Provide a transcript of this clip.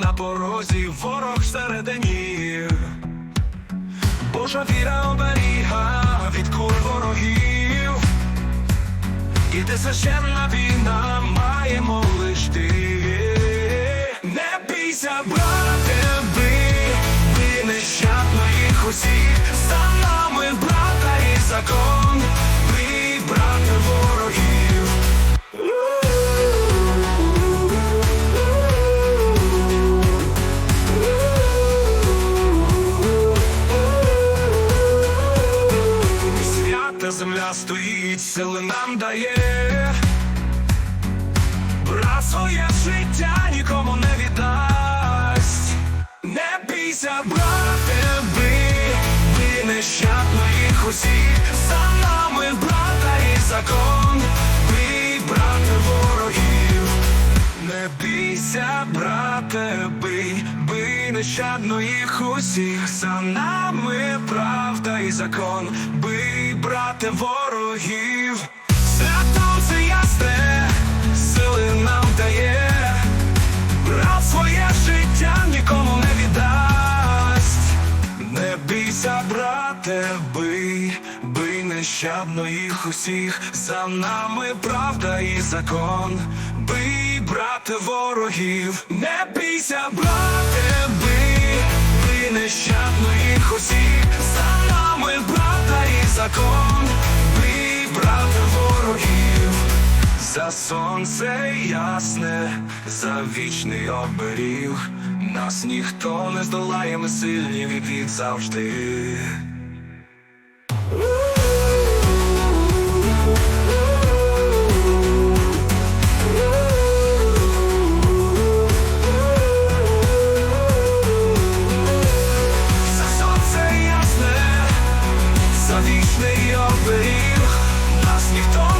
на порозі, ворог всередині. Божа віра оберіга від куль ворогів. Іде священна війна, маємо лиш ти. Не бійся, брате, бий, бий нещадно їх усіх. За нами брата і закон, Свята стоїть, сили нам дає. Брат своє життя нікому не віддасть. Не бійся, брате, бий, бий нещадно їх усіх. За нами брата і закон, бий, брате, ворогів. Не бійся, брате, бий, бий нещадно їх усіх. За нами правда закон, бий, брате, ворогів. Свято це ясне, сили нам дає. Брат своє життя нікому не віддасть. Не бійся, брате, бий, бий нещадно їх усіх. За нами правда і закон. Бий, брате, ворогів, не бійся, брате, За сонце ясне, за вічний оберіг, нас ніхто не здолає, ми сильні від завжди. За вічний оберіг, нас ніхто